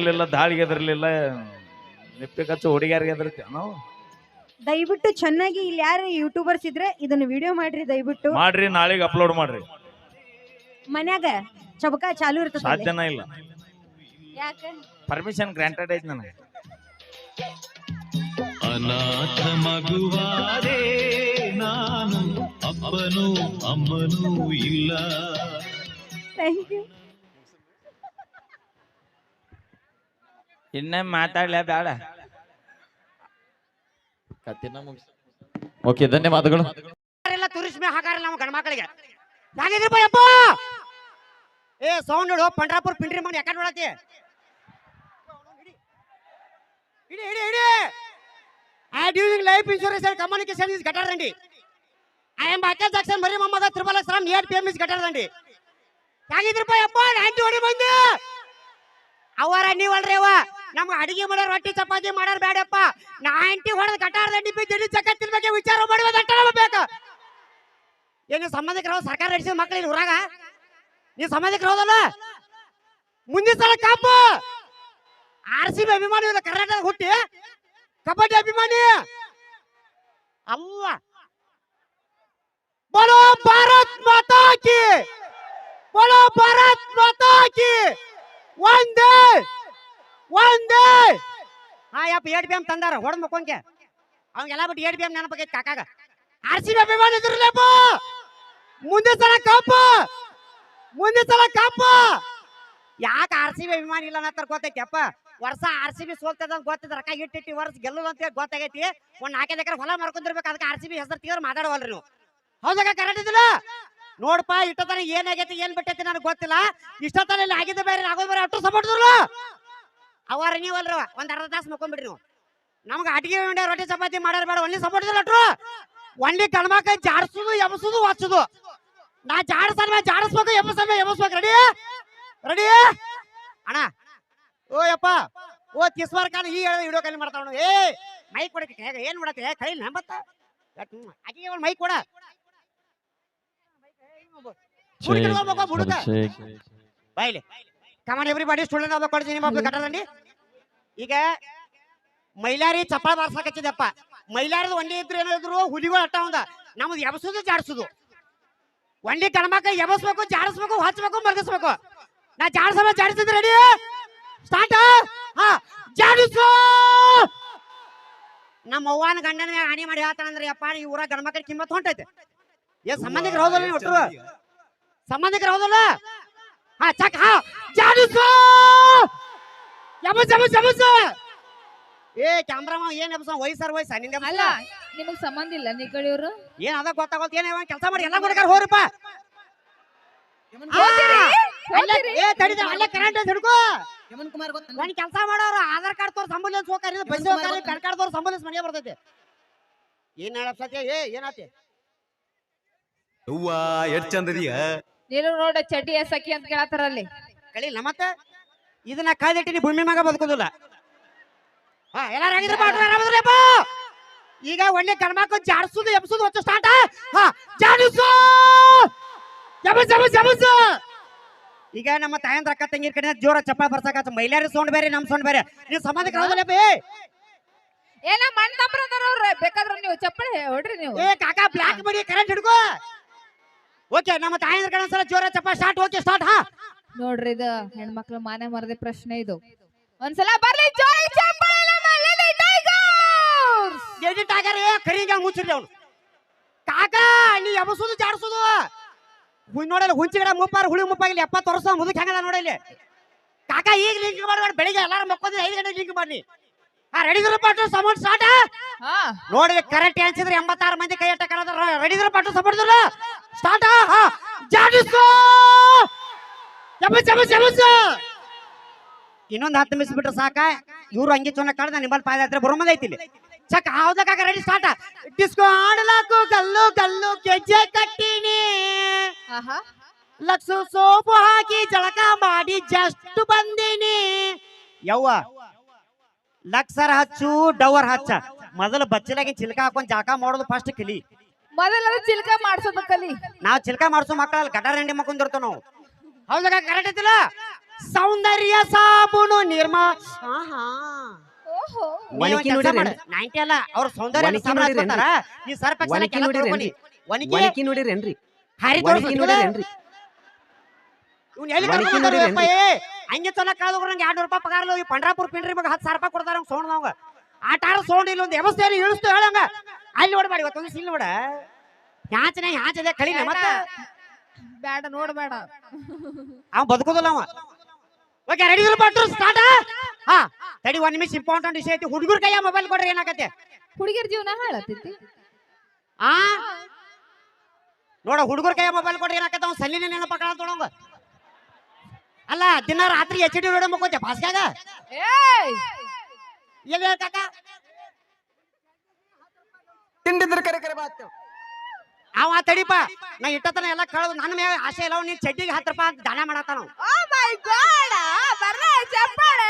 ಎದರ್ಲಿಲ್ಲ ದಾಳಿಗೆ ಎದರ್ಲಿಲ್ಲ ನಿಪ್ಪಿ ಕಚ್ಚು ಹುಡುಗಿಯಾರಿಗೆ ನಾವು? ದಯವಿಟ್ಟು ಚೆನ್ನಾಗಿ ಇಲ್ಲಿ ಯಾರು ಯೂಟ್ಯೂಬರ್ಸ್ ಇದ್ರೆ ಇದನ್ನ ವಿಡಿಯೋ ಮಾಡ್ರಿ ದಯವಿಟ್ಟು. ಮಾಡ್ರಿ ನಾಳೆಗೆ ಅಪ್ಲೋಡ್ ಮಾಡ್ರಿ. ಮನ್ಯಾಗ ಚಬಕ ಚಾಲು ಇರ್ತದೆ ಸಾಧ್ಯನ ಇಲ್ಲ. ಯಾಕ? ಪರ್ಮಿಷನ್ ಗ್ರಾಂಟೆಡ್ ಐತಿ ನನಗೆ. ಅನಾಥ ಮಗುವಾದೆ ನಾನು ಅಪ್ಪನು ಅಮ್ಮನು ಇಲ್ಲ. ಥ್ಯಾಂಕ್ ಯು ಇನ್ನೇ ಮಾತಾಡ್ಲೇ ಬೇಡ. ಓಕೆ ಧನ್ಯವಾದಗಳು. ಎಲ್ಲ ತುರಿಸ್ಮೆ ಹಾಕಾರಲ್ಲ ನಮ್ಮ ಗಂಡ್ಮಕ್ಳಿಗೆ ಯಾಕಿದ್ರಪ್ಪ ಯಪ್ಪ! ಏ ಸೌಂಡ್ ನೋಡು ಪಂಡ್ರಾಪುರ ಪಿಂಡ್ರಿ ಮನೆ ಯಾಕೆ ನೋಡತಿ ಹಿಡಿ ಹಿಡಿ ಹಿಡಿ! I during life insurance and communication is ಗಟಾರದಂಡಿ I M ಬಾಕಲ್ ಜಾಕ್ಸನ್ ಮರಿ Mohammad triple Aslam near P M is ಗಟಾರದಂಡಿ ಯಾಕಿದ್ರಪ್ಪ ಯಪ್ಪ? ನಾಂಟಿ ಹೊಡಿ ಬಂದು. ಅವರ ನೀವಲ್ರಿ ಅವ ನಮ್ಗೆ ಅಡಿಗೆ ಮಾಡೋ ರೊಟ್ಟಿ ಚಪಾತಿ ಮಾಡೋರ್ ಬೇಡಪ್ಪ ನಾಂಟಿ ಹೊಡೆದ ಗಟಾರದಂಡಿ ಬಿ ಜಡಿ ಜಗತ್ತಿನ ಬಗ್ಗೆ ವಿಚಾರ ಮಾಡುವ ಬೇಕು ಏನು ಸಂಬಂಧಿಕರ ಸರ್ಕಾರ ನಡೆಸಿದ ಮಕ್ಕಳು ಊರಾಗ? ನೀ ಸಂಬಂಧಿಕರ ಹೋದಲ್ಲ? ಮುಂದಿನ ಸಲ ಕಾಪು! ಆರ್ ಸಿ ಬಿ ಅಭಿಮಾನಿ ಕರ್ನಾಟಕ ಹುಟ್ಟಿ. ಕಬಡ್ಡಿ ಅಭಿಮಾನಿ. ಅಲ್ಲ. ಬೋಲೋ ಭಾರತ್ ಮಾತಾ ಕಿ! ಬೋಲೋ ಭಾರತ್ ಮಾತಾ ಕಿ! ಒಂದೇ ಒಂದೇ! ಹಾ, ಯಪ್ಪ ಏಟ್ ಬಿ ಎಂ ತಂದಾರ, ಹೊಡೆದ್ ಮಕ್ಕೊಂಗೆ ಅವಂಗೆಲ್ಲ ಬಿಟ್ಟು ಏಟ್ ಬಿ ಎಂ ನೆನಪಾಗೈತೆ ಕಾಕಾಗ. ಆರ್ ಸಿ ಬಿ ಅಭಿಮಾನ ಇದ್ರಲ್ಲಪ್ಪ ಮುಂದೆ ಸಲ ಕಪ್ಪ ಮುಂದೆ ಸಲ ಕಪ್ಪ ಯಾಕೆ ಆರ್ ಸಿ ಬಿ ಅಭಿಮಾನಿ ಇಲ್ಲ ಅನ್ನತ್ತಾರ ಗೊತ್ತೈತಿ ಅಪ್ಪ ವರ್ಷ ಆರ್ ಸಿ ಬಿ ಸೋಲ್ತದ ಅಂತ ಗೊತ್ತಿದ್, ರೊಕ್ಕ ಇಟ್ಟಿಟ್ಟಿ ವರ್ಷ ಗೆಲ್ಲೋದು ಅಂತ ಗೊತ್ತಾಗೈತಿ. ಒಂದ್ ನಾಲ್ಕೈದು ಎಕರೆ ಹೊಲ ಮಾರ್ಕೊಂಡಿರ್ಬೇಕು ಅದಕ್ಕೆ ಆರ್ ಸಿ ಬಿ ಹೆಸರು ತೆಗೆದ್ರೆ ಮಾತಾಡವಲ್ರಿ ನೀವು. ಹೌದಾಗ ಕರೆಕ್ಟ್ ಇದಿಲ್ಲ? ನೋಡಪ್ಪ ಇಷ್ಟತನ ಏನಾಗೈತಿ ಏನ್ ಬಿಟ್ಟೈತಿ ನನಗೆ ಗೊತ್ತಿಲ್ಲ. ಇಷ್ಟತನ ಇಲ್ಲಿ ಆಗಿದ್ದ ಬೇರೆ, ಆಗೋದು ಬೇರೆ ಅಷ್ಟು ಸಪೋರ್ಟ್ರಲ್ಲ ಅವಾರ ನೀವಲ್ರಿ ಒಂದ್ ಅರ್ಧ ತಾಸು ಮಕ್ಕೊಂಡ್ಬಿಡ್ರಿ ನೀವು. ನಮ್ಗೆ ಅಡಿಗೆ ಉಂಡೆ ರೊಟ್ಟಿ ಚಪಾತಿ ಮಾಡೋರು ಬೇಡ. ಒಳ್ಳೆ ಸಪೋರ್ಟ್ ಲಟ್ರು ಒಳ್ಳೆ ಗಣಮಕ್ಕ ಜಾಡ್ಸುದು ಎಬಸುದು ಒಚ್ಚುದು ನಾ ಜಾಡ್ಸಲ್ವ ಜಾಡಿಸ್ಬೇಕು ಎಬ್ಬಸಲ್ವ ಎಬ್ಬಸ್ಬೇಕು ರೆಡಿ ರೆಡಿ ಅಣ್ಣ. ಓ ಯಪ್ಪ. ಓ ತಿಸ್ವಾರ ಕಾಲ ಈ ವಿಡಿಯೋ ಕಾಲ್ ಮಾಡ್ತಾವಣ ಏ ಮೈಕ್ ಕೊಡಕ್ಕೆ ಹೇಗ? ಏನ್ ಮಾಡತ್ತೆ? ಕೈ ನಂಬತ್ತ? ಅಡಿಗೆ ಒಂದು ಮೈಕ್ ಕೊಡ. ಬೈಲಿ ಬಾಯ್ಲಿ come on everybody student of college ನಿಮ್ಮ ಕಟ್ಟದಂಡಿ ಈಗ ಮೈಲಾರಿ ಚಪ್ಪಾಳ ಬಾರ್ಸಕತ್ತಿದಪ್ಪ ಮೈಲಾರದ ಒಂದೇ ಇದ್ರು ಏನಾದ್ರು ಹುಲಿಗಳು ಅಟ್ಟ ಒಂದ ನಮ್ದು ಎಬಸುದು, ಜಾಡ್ಸುದು. ಒಂಡಿ ಗಣಮಕ್ಕ ಎಬಸ್ಬೇಕು, ಜಾಡಿಸ್ಬೇಕು, ಹಚ್ಬೇಕು ಮಲಗಿಸ್ಬೇಕು ನಾ ಜಾಡ್ಸಲ್ಲ ಜಾಡಿಸಿದ್ರೆ ರೆಡಿ ಸ್ಟಾರ್ಟ್ ಹಾ, ಜಾಡಿಸು! ನಮ್ಮ ಅವ್ವನ ಗಂಡನ ಹಾನಿ ಮಾಡಿ ಹೇಳ್ತಾನಂದ್ರೆ ಯಪ್ಪ, ಈ ಊರ ಗಣಮಕ್ಕಳ ಕಿಮ್ಮತ್ ಹೊಂಟೈತೆ. ಏ, ಸಂಬಂಧಿಕರು ಹೌದಲ್ಲ ಒಟ್ರು? ಸಂಬಂಧಿಕರು ಹೌದಲ್ಲ? ಹಾ ಚಕ್ ಹಾ. ಜಾಡಿಸು ಯಬಸ್ ಯಬಸ್ ಯಬಸ್ ಏ ಕ್ಯಾಮ್ರಾ ಏನ್ ಎಬ್ಸ? ವಯಸ್ಸಾರ ವಯಸ್ಸ. ನಿಂದ ಅಲ್ಲ ನಿಮಗ್ ಸಂಬಂಧ ಇಲ್ಲ ಏನ್ ಅದ ಗೊತ್ತಾಗೋತ್ ಏನ್ ಕೆಲಸ ಮಾಡಿ ಎಲ್ಲ ಕೊಡಕಾರ ಹೋರಪ್ಪ? ಏ ತಡಿದ ಅಲ್ಲೇ ಕರೆಂಟ್ ಹಿಡ್ಕೋ. ಯಮನ್ ಕುಮಾರ್ ಗೊತ್ತ ಒಂದ್ ಕೆಲಸ ಮಾಡೋರು ಆಧಾರ್ ಕಾರ್ಡ್ ತೋರ್ ಸಂಬಳ ಬಸ್ ಪ್ಯಾನ್ ಕಾರ್ಡ್ ತೋರ್ ಸಂಬಂಧ ಮನೆಗೆ ಬರ್ತೈತಿ. ಏನ್ ಏ ಏನಾತಿ? ಅವ್ವ ಎಷ್ಟ್ ಚಂದದಿಯ ನೀನು ನೋಡ ಚಡ್ಡಿ ಎಸಕಿ ಅಂತ ಕೇಳತ್ತಾರಲ್ಲಿ. ಕಳಿಲ್ಲ ಮತ್ತ? ಇದನ್ನ ಕಾಯ್ದಿಟ್ಟಿನಿ ಭೂಮಿ ಮಗ ಬದುಕೋದಿಲ್ಲ. ಹಾ ಎಲ್ಲಾರು ಆರಾಮದ್ರಪ್ಪ ಈಗ ಒಳ್ಳೆ ಗಣಮಕ್ಳು ಜಾಡಿಸೋದು ಎಬ್ಸುದು ಹೊಚ್ಚ ಸ್ಟಾರ್ಟ್ ಹಾ ಜಾಡಿಸು! ಜಬಸ್ ಜಬಸ್ ಜಬಸ್ ಈಗ ನಮ್ಮ ತಾಯಂದ್ರ ಅಕ್ಕ ತಂಗಿರ್ ಕಡೆ ಜೋರ ಚಪ್ಪ ಬರ್ಸಕ ಮೈಲಾರಿ ಸೌಂಡ್ ಬೇರೆ ನಮ್ ಸೌಂಡ್ ಬೇರೆ. ನೀವು ಸಂಬಂಧಕ್ಕೆ ಹೌದಲ್ಲಪ್ಪ ಏ ಏನ ಮಣ್ಣ ತಮ್ರ ಅದಾರ ಬೇಕಾದ್ರ ನೀವು ಚಪ್ಪಳಿ ಹೊಡ್ರಿ ನೀವು. ಏ ಕಾಕಾ ಬ್ಲಾಕ್ ಮಾಡಿ ಕರೆಂಟ್ ಹಿಡ್ಕೋ. ಓಕೆ ನಮ್ಮ ತಾಯಂದ್ರ ಕಡೆ ಒಂದ್ಸಲ ಜೋರ ಚಪ್ಪ ಸ್ಟಾರ್ಟ್ ಓಕೆ ಸ್ಟಾರ್ಟ್ ಹಾ. ನೋಡ್ರಿ ಇದು ಹೆಣ್ಮಕ್ಳು ಮಾನೆ ಮರದೆ ಪ್ರಶ್ನೆ ಇದು. ಒಂದ್ಸಲ ಬರ್ಲಿ ಜೋರಿ ಆಗ್ಯಾರ ಏ ಕರಿಂಗ ಮುಚ್ಚಿರ್ಲಿ ಅವನು ಕಾಕಾ ನೀ ಎಬಸುದು ಜಾಡ್ಸುದು. ಹುಯ್ ನೋಡಲ್ಲ ಹುಂಚಿಗಡ ಮುಪ್ಪಾರ ಹುಳಿ ಮುಪ್ಪಾಗಿಲ್ಲ ಎಪ್ಪತ್ತು ವರ್ಷ ಮುದುಕ್ ಹೆಂಗದ ನೋಡಲ್ಲಿ ಕಾಕಾ ಈಗ ಲಿಂಕ್ ಮಾಡ್ಬೇಡ ಬೆಳಿಗ್ಗೆ ಎಲ್ಲಾರು ಮಕ್ಕೊಂದ್ರೆ ಐದು ಗಂಟೆ ಲಿಂಕ್ ಮಾಡಿ ಹಾ ರೆಡಿ ಪಟ್ಟು ಸಮೌಂಟ್ ಸ್ಟಾರ್ಟ್ ಹಾ. ನೋಡಿ ಕರೆಕ್ಟ್ ಅನ್ಸಿದ್ರೆ ಎಂಬತ್ತಾರು ಮಂದಿ ಕೈ ಅಟ್ಟ ಕರೆದ್ರ ರೆಡಿ ಪಟ್ಟು ಸಪೋರ್ಟ್ ಸ್ಟಾರ್ಟ್ ಜಾಡಿಸು. ಜಬಸ್ ಜಬಸ್ ಇನ್ನೊಂದು ಹತ್ತು ನಿಮಿಷ ಬಿಟ್ರೆ ಸಾಕ? ಇವ್ರು ಹಂಗೆ ಚೊನ್ನ ಕಡ್ದ ನಿಮ್ಮಲ್ಲಿ ಪಾದ ಹತ್ರ ಬರೋ ಮಂದಿ ಐತಿ ಇಲ್ಲಿ. ಚಕ್ ಹೌದಕ್ಕಾಗ ರೆಡಿ ಸ್ಟಾರ್ಟ್ ಡಿಸ್ಕೋ ಆಡಲಾಕು ಗಲ್ಲು ಗಲ್ಲು ಗೆಜ್ಜೆ ಕಟ್ಟಿನಿ. ಲಕ್ಷ ಸೋಪು ಹಾಕಿ ಜಳಕ ಮಾಡಿ ಜಸ್ಟ್ ಬಂದಿನಿ. ಯವ್ವ ಲಕ್ಸರ್ ಹಚ್ಚು ಡವರ್ ಹಚ್ಚ. ಮೊದಲು ಬಚ್ಚಲಾಗಿ ಚಿಲ್ಕ ಹಾಕೊಂಡ್ ಜಾಕ ಮಾಡೋದು ಫಸ್ಟ್ ಕಲಿ. ಮೊದಲ ಚಿಲ್ಕ ಮಾಡ್ಸೋದು ಕಲಿ. ನಾವ್ ಚಿಲ್ಕ ಮಾಡ್ಸೋ ಮಕ್ಕಳಲ್ಲಿ ಗಟಾರ ಹೆಂಡಿ ಮಕ್ಕೊಂಡಿರ್ತಾವ ನಾವು. ಹೌದಾಗ ಕರೆಕ್ಟ್ ಐತಿಲ್ಲ? ಸೌಂದರ್ಯ ಸಾಬೂನು ನಿರ್ಮಾ ಆಹಾ. ಓಹೋ. ನೈಂಟಿ ಅಲ್ಲ ಅವ್ರ ಸೌಂದರ್ಯ ಸಾಮ್ರಾಜ್ಯ ನೋಡಿರೇನ್ರಿ? ಈ ಸರ್ಪ ನೋಡಿರೇನ್ರಿ? ಒಣಗಿ ನೋಡಿರೇನ್ರಿ ಹರಿ ಇವ್ನು ಎಲ್ಲಿ ಕರ್ಕೊಂಡ್? ಏ? ಹಂಗೆ ಚೊಲೋ ಕಳೆದ ನಂಗೆ ಎರಡು ರೂಪಾಯಿ ಪಗಾರ ಈ ಪಂಡ್ರಾಪುರ ಪಿಂಡ್ರಿ ಮಗ ಹತ್ತು ಸಾವಿರ ರೂಪಾಯಿ ಕೊಡ್ತಾರ ಸೋಣ ಸೌಂಡ್ ಅವಂಗ ಆಟ ಆಡ ಸೌಂಡ್ ಇಲ್ಲ ಒಂದು ವ್ಯವಸ್ಥೆ ಇಳಿಸ್ತು ಹೇಳಂಗ. ಅಲ್ಲಿ ನೋಡ್ಬೇಡಿ ಇವತ್ತೊಂದು ಸಿಲ್ ನೋಡ. ಹ್ಯಾಚನೆ ಯಾಚದೆ ಕಳಿ ಮತ್ತ? ಬೇಡ ನೋಡ್ಬೇಡ ಅವ ಬದುಕೋದಿಲ್ಲ ಅವ. ಓಕೆ ರೆಡಿ ಪಟ್ರು ಸ್ಟಾರ್ಟ್ ಹಾ ತಡಿ ಒಂದ್ ನಿಮಿಷ ಇಂಪಾರ್ಟೆಂಟ್ ವಿಷಯ ಐತಿ. ಹುಡುಗರ ಕೈಯ ಮೊಬೈಲ್ ಕೊಡ್ರಿ ಏನಾಗತ್ತೆ? ಹುಡುಗಿಯರ ಜೀವನ ಹಾಳತ್ತೈತಿ ಆ? ನೋಡ ಹುಡುಗರ ಕೈಯ ಮೊಬೈಲ್ ಕೊಡ್ರಿ ಏನಾಗತ್ತೆ? ಅವ್ನು ಸಲ್ಲಿನ ನೆನಪಕ್ಕಳ ತೊಳಂಗ. ಅಲ್ಲ ದಿನ ರಾತ್ರಿ ಎಚ್ ಡಿ ನೋಡ ಮಕ್ಕೋತೆ ಭಾಸ್ಗ್ಯಾಗ ಏಯ್! ಎಲ್ಲಿ ಕಾಕ? ತಿಂಡಿದ್ರ ಕರೆ ಕರೆ ಬಾತ್. ಅವ ತಡಿಪ. ನಾ ಇಟ್ಟತನ ಎಲ್ಲ ಕಳೆದು ನನ್ನ ಮೇಲೆ ಆಸೆ ಇಲ್ಲ ನೀನ್ ಚಡ್ಡಿಗೆ ಹತ್ತು ರೂಪಾಯಿ ಅಂತ ದಾನ ಮಾಡತ್ತಾನ ನಾವು ಓ ಮೈ ಗಾಡ್ ಬರ್ಲೇ ಚಪ್ಪಾಳೆ?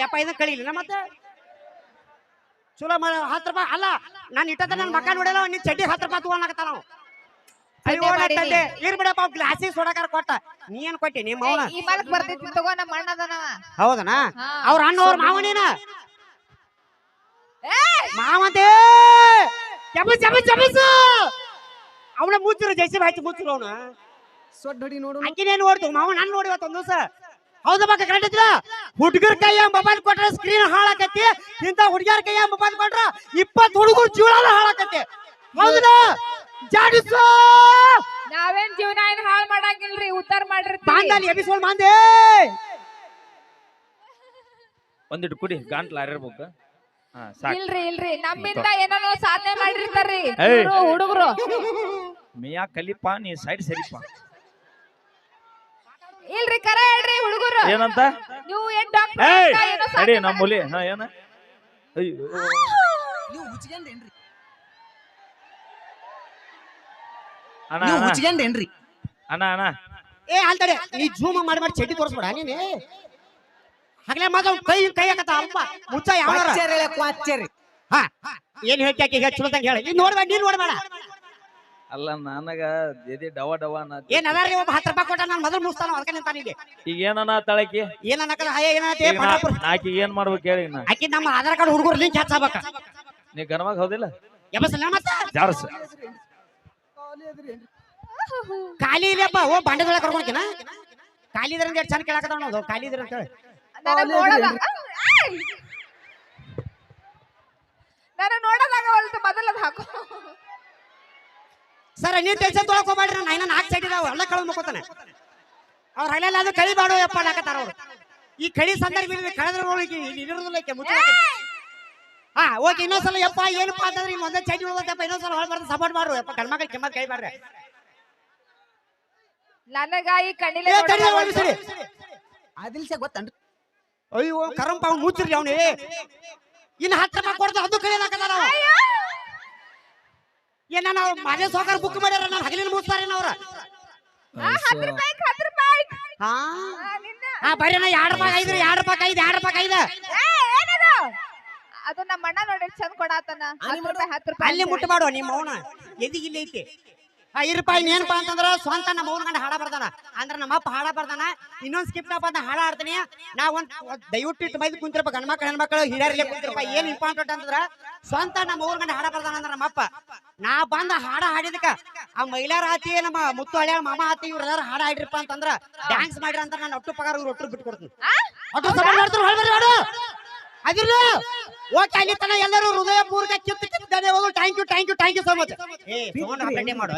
ಯಪ್ಪ ಇದನ್ನ ಕಳಿಲಿಲ್ಲ ಮತ್ತೆ? ಚಲೋ ಮಾಡ ಹತ್ತು ರೂಪಾಯಿ ಅಲ್ಲ ನಾನು ಇಟ್ಟತನ ನನ್ನ ಮಕ್ಕ ನೋಡಿಲ್ಲ ನೀನ್ ಚಡ್ಡಿಗೆ ಹತ್ತು ರೂಪಾಯಿ ತಗೊಂಡಾಗತ್ತ ನಾವು ಅಯ್ಯೋ. ತಂದೆ ಇರ್ ಬಿಡಪ್ಪ ಅವ್ನ್ ಗ್ಲಾಸಿಗೆ ಸೋಡಕಾರ ಕೊಟ್ಟ. ನೀ ಏನ್ ಕೊಟ್ಟಿ ನಿಮ್ಮ ಅವನ ಈ ಮಲಕ್ ಬರ್ತೈತಿ ತಗೋ ನಮ್ಮ ಅಣ್ಣದನವ ಹೌದನಾ. ಅವ್ರ ಅಣ್ಣ ಅವ್ರ ಮಾವನೇನ ಮಾವಂತೆ! ಜಬಸ್ ಜಬಸ್ ಜಬಸ್ ಅವನ ಮುಚ್ಚಿರು ಜೈಸಿ ಹಾಕಿ ಮುಚ್ಚಿರು ಅವನ. ಸೊಡ್ಡ ಹೊಡಿ ನೋಡು. ಅಕ್ಕಿನೇನು ನೋಡ್ತು ಮಾವ ನಾನು ನೋಡಿ ಇವತ್ತು ಒಂದು ದಿವಸ. ಹೌದಾ ಬಾಕ ಕರೆಕ್ಟ್ ಐತಿಲ್ಲ? ಹುಡುಗರ ಕೈಯ ಮೊಬೈಲ್ ಕೊಟ್ರೆ ಸ್ಕ್ರೀನ್ ಹಾಳಾಕತಿ ಇಂತ ಹುಡುಗಿಯರ ಕೈಯ ಮೊಬೈಲ್ ಕೊಟ್ರ ಇಪ್ಪತ್ತು ಹುಡುಗರು ಜೀವನ ಹಾಳಾಕತಿ ಹೌದಾ ಜಾಡಿಸು! ನಾವೇನ್ ಜೀವನ ಏನ್ ಹಾಳು ಮಾಡಂಗಿಲ್ರಿ ಉತ್ತರ ಮಾಡ್ರಿ ಬಾಂದಲ್ಲಿ ಎಬಿಸೋಲ್ ಮಾಂದೆ! ಒಂದಿಟ್ಟು ಕುಡಿ ಗಾಂಟ್ಲ ಸಾಕು. ಇಲ್ರಿ ಇಲ್ರಿ. ನಮ್ಮಿಂದ ಏನೋ ಸಾಧನೆ ಮಾಡಿರ್ತಾರ್ರಿ. ಹುಡುಗರು. ಮಿಯಾ ಕಲಿಪ ನೀ ಸೈಡ್ ಸರಿಪ ಇಲ್ರಿ ಕರೆ ಹೇಳ್ರಿ ಹುಡುಗರು. ಏನಂತ? ನೀವು ಏನ್ ಡಾಕ್ಟರ್ ಏಯ್ ಏನೋ ನಡಿ ನಮ್ಮ ಮುಲಿ ಹಾ ಏನ? ಅಯ್ಯೋ. ನೀವು ಹುಚ್ಕೊಂಡೇನ್ರಿ ಅಣ್ಣ ನೀವು ಅಣ್ಣ. ಹುಚ್ಕೊಂಡೇನ್ರಿ ಅಣ್ಣ ಅಣ್ಣ. ಏ ಅಲ್ತಡೆ ನೀ ಜೂಮ್ ಮಾಡಿ ಮಾಡಿ ಚಡ್ಡಿ ತೋರಿಸ್ಬೇಡ ನೀನೆ. ಹಗಲೇ ಅವ್ನ್ ಕೈ ಕೈ ಹಾಕತ್ತ ಅಪ್ಪ? ಮುಚ್ಚ ಯಾವ ಹಾ. ಏನ್ ಹೇಳ್ತಿ ಆಕಿ? ಚಲೋದಂಗ ಹೇಳಿ. ನೀನ್ ನೋಡ್ಬೇಡ ನೀನ್ ನೋಡ್ಬೇಡ. ಅಲ್ಲ ನನಗ ಎದೆ ಡವ ಡವ ಅನ್ನತಿ. ಏನ್ ಅದಾರ್ರಿ ಒಬ್ಬ ಹತ್ತು ರೂಪಾಯಿ ಕೊಟ್ಟ ನಾನು ಮೊದಲು ಮುಗಿಸ್ತಾನ ಅದಕ್ಕೆ ನಿಂತಾನ ಇಲ್ಲಿ. ಈಗ ಏನನ ತಳಕಿ ಏನ್ ಅನ್ನಕದ ಹಯ ಏನತ್ತೆ ಈಗ ನಾ- ಆಕಿ ಏನ್ ಮಾಡ್ಬೇಕು ಹೇಳಿ ನಾ ಆಕಿ ನಮ್ಮ ಆಧಾರ್ ಕಾರ್ಡ್ ಹುಡುಗರು ಲಿಂಕ್ ಹಚ್ಚಬೇಕ. ನೀ ಗನವಾಗ ಹೌದಿಲ್ಲ? ಎಬಸಲ್ಲ ಮತ್ತ ಜಾರ್ಸ್. ಖಾಲಿ ಇಲ್ಲಪ್ಪ ಓ ಬಂಡೆದೊಳಗೆ ಕರ್ಕೊಂಡ್ಕಿನ ಖಾಲಿ ಇದ್ರ ಎಷ್ಟು ಚಂದ ಕೇಳಕತ್ತಾವ ನಾವು ಖಾಲಿ ಇದ್ರ ಅಂತ ಹೇಳಿ! ನನಗ್ ನೋಡೋದಾಗ ಹೊಲ್ತು ಮೊದಲದ್ ಹಾಕು. ಸರ್ ನೀರ್ ಟೆನ್ಷನ್ ತೊಳ್ಕೊಬೇಡ್ರಿ ನಾನು ಇನ್ನ ನಾಲ್ಕು ಸೈಡ್ ಇದಾವ ಎಲ್ಲ ಕಳೆದು ಮುಕ್ಕೋತಾನೆ. ಅವ್ರ ಹಳ್ಳೆಲ್ಲ ಅದು ಕಳಿ ಬಾಡು ಯಪ್ಪ ಹಾಕತ್ತಾರ ಅವ್ರು. ಈ ಕಳಿ ಸಂದರ್ಭದಲ್ಲಿ ಕಳೆದ್ರ ಹೋಗಿ ಇಲ್ಲಿ ಇರೋದಿಲ್ಲ ಈಕೆ ಮುಚ್ಚ ಹಾ ಓಕೆ ಇನ್ನೊಂದ್ಸಲ ಯಪ್ಪ ಏನಪ್ಪ ಅಂತಂದ್ರೆ ಮೊದಲ ಒಂದೇ ಚೈಟ್ ಉಳ್ದಪ್ಪ ಇನ್ನೊಂದ್ಸಲ ಹೊಳ ಬರ್ದು ಸಪೋರ್ಟ್ ಮಾಡು. ಯಪ್ಪ ಗಂಡ್ಮಕ್ಳು ಕೆಮ್ಮತ್ ಕೈ ಬಾಡ್ರೆ ನನಗ ಈ ಕಣ್ಣಿಲೆ ಆದಿಲ್ಸ ಗೊತ್ತನ್ರಿ. ಅಯ್ಯೋ ಕರಂಪ ಅವ್ನು ಮುಚ್ಚಿ ಅವನೇ. ಇನ್ನು ಹತ್ತು ರೂಪಾಯಿ ಕೊಡ್ದು ಅದು ಕಲಿಯಲಾಕತ್ತಾರ ಅವ ಏನ ನಾವು ಮನೆ ಸೋಕರ್ ಬುಕ್ ಮಾಡ್ಯಾರ ನಾನು ಹಗಲಿನ ಮುಚ್ತಾರೇನ ಅವ್ರ? ಆ, ಹತ್ತ್ ರೂಪಾಯಿ ಹತ್ತು ರೂಪಾಯಿ ಹಾ? ಆ, ನಿನ್ನ ಹಾ ಬರ್ರಿ ನಾ ಎರಡು ರೂಪಾಯಿ ಐದ್ರಿ ಎರಡು ರೂಪಾಯಿ ಐದು ಎರಡು ರೂಪಾಯಿ ಐದು. ಅದು ನಮ್ಮ ಅಣ್ಣ ನೋಡಿ ಚಂದ ಕೊಡಾತನ. ಹತ್ತು ರೂಪಾಯಿ ಹತ್ತು ರೂಪಾಯಿ ಅಲ್ಲಿ ಮುಟ್ಟು ಮಾಡೋ ಮಾಡುವ ನಿಮ್ಮ ಅವನ ಎದಿಗಿಲ್ಲ ಇಲ್ಲಿ ಐತಿ. ರೂಪಾಯಿ ಏನಪ್ಪಾ ಅಂತಂದ್ರ ಸ್ವಂತ ನಮ್ಮ ಅವ್ನ ಗಂಡ ಹಾಡ ಬರ್ತಾನ ಅಂದ್ರ ನಮ್ಮ ಅಪ್ಪ ಹಾಡ ಬರ್ತಾನ ಇನ್ನೊಂದ್ ಸ್ಕಿಪ್ ಅಂತ ಹಾಡ ಆಡ್ತೀನಿ. ನಾ ಒಂದ್ ದಯವಿಟ್ಟು ಇಟ್ಟು ಮೈದ್ ಕುಂತಿರಪ್ಪ ಗಂಡ ಮಕ್ಳು ಹೆಣ್ಮಕ್ಳು ಹಿರಿಯರಲ್ಲೇ ಕುಂತಿರಪ್ಪ. ಏನ್ ಇಂಪಾರ್ಟೆಂಟ್ ಅಂತಂದ್ರ ಸ್ವಂತ ನಮ್ಮ ಅವ್ನ ಗಂಡ ಹಾಡ ಬರ್ತಾನ ಅಂದ್ರ ನಮ್ಮ ಅಪ್ಪ. ನಾ ಬಂದ ಹಾಡ ಹಾಡಿದಕ್ಕ ಆ ಮಹಿಳಾ ಆತಿ ನಮ್ಮ ಮುತ್ತು ಹಳೆಯ ಮಾಮ ಆತಿ ಯಾರು ಹಾಡ ಹಾಡಿರಪ್ಪ ಅಂತಂದ್ರ ಡ್ಯಾನ್ಸ್ ಮಾಡ್ರಿ ಅಂತ ನಾನು ಒಟ್ಟು ಪಗಾರ ಇವ್ರು ಒಟ್ಟು ಬಿಟ್ಟು ಕೊಡ್ತೀನಿ. ಒಟ್ಟು ಸಪೋರ್ಟ್ ಮಾಡ್ತಾರೆ ಹೊಳ್ಬರ್ರಿ ಹಾಡು ಅದಿರ್ಲಿ. ಓಕೆ ಅಲ್ಲಿ ತನ ಎಲ್ಲರೂ ಹೃದಯ ಪೂರ್ವಕ ಕಿತ್ತು ಕಿತ್ತು ಧನ್ಯವಾದ thank you thank you thank you so much ಏ ಫೋನ್ ಮಾಡು